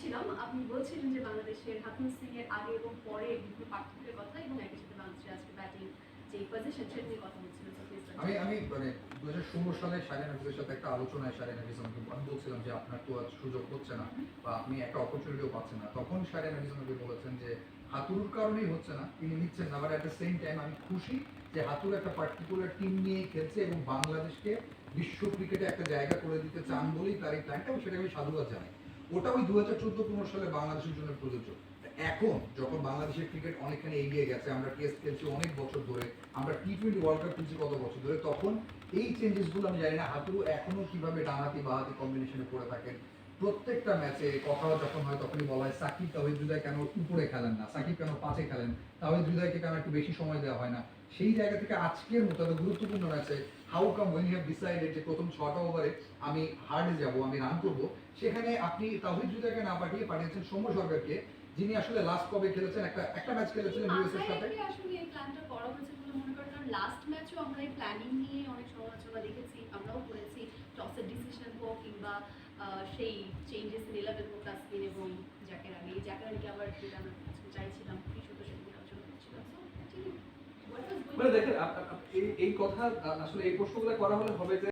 ছিলাম। আপনি বলছিলেন যে বাংলাদেশের হাকুম সিং এর আগে পরে বিভিন্ন পার্থক্যের কথা এবং একই সাথে বাংলাদেশের আজকে ব্যাটিং যে পজিশন সেটা কথা please আমি আমি মানে দু হাজার ষোলো সালে শারিন হাফিজের সাথে একটা আলোচনায় শারিন হাফিজ আমাকে আমি বলছিলাম যে আপনার তো আজ সুযোগ হচ্ছে না বা আপনি একটা অপরচুনিটিও পাচ্ছেন না। তখন শারিন হাফিজ আমাকে বলেছেন যে হাতুরুর কারণেই হচ্ছে না, তিনি নিচ্ছেন না। But at the same time আমি খুশি যে হাতুর একটা পার্টিকুলার টিম নিয়ে খেলছে এবং বাংলাদেশকে বিশ্ব ক্রিকেটে একটা জায়গা করে দিতে চান বলেই তার এই প্ল্যানটা সেটা আমি সাধুবাদ জানাই। ওটা ওই দু হাজার চোদ্দ পনেরো সালে বাংলাদেশের জন্য প্রযোজ্য। এখন যখন বাংলাদেশের ক্রিকেট অনেকখানি এগিয়ে গেছে, আমরা টেস্ট খেলছি অনেক বছর ধরে, আমরা টি টোয়েন্টি ওয়ার্ল্ড কাপ খেলছি কত বছর ধরে, তখন এই চেঞ্জেসগুলো আমি জানি না। হাতুরু এখনও কীভাবে ডানহাতি বাহাতি কম্বিনেশনে পড়ে থাকেন প্রত্যেকটা ম্যাচে কথা যখন হয় তখনই বলা হয় সাকিব তাহিদ হৃদয় কেন উপরে খেলেন না সাকিব কেন পাঁচে খেলেন। তাহিদ হৃদয়কে কেন একটু বেশি সময় দেওয়া হয় না? সেই জায়গা থেকে আজকের মতো এত গুরুত্বপূর্ণ ম্যাচে how come when you have decided যে প্রথম ছটা ওভারে আমি হার্ডে যাব আমি রান করব সেখানে আপনি তাহিদ হৃদয়কে না পাঠিয়ে পাঠিয়েছেন সৌম্য সরকারকে যিনি আসলে লাস্ট কবে খেলেছেন একটা একটা ম্যাচ খেলেছিলেন ইউএস এর সাথে। আসলে এই প্ল্যানটা করা হয়েছে বলে মনে করেন কারণ লাস্ট ম্যাচও আমরা এই প্ল্যানিং নিয়ে অনেক সমালোচনা দেখেছি আমরাও করেছি টসের ডিসিশন হোক কিংবা সেই চেঞ্জেস নিলাম হোক তাসকিন এবং জ্যাকের আগে। এই জ্যাকের আগে আবার আজকে চাইছিলাম সেটা নিয়ে আলোচনা করছিলাম। সো মানে দেখেন এই কথা আসলে এই প্রশ্নগুলো করা হলে হবে যে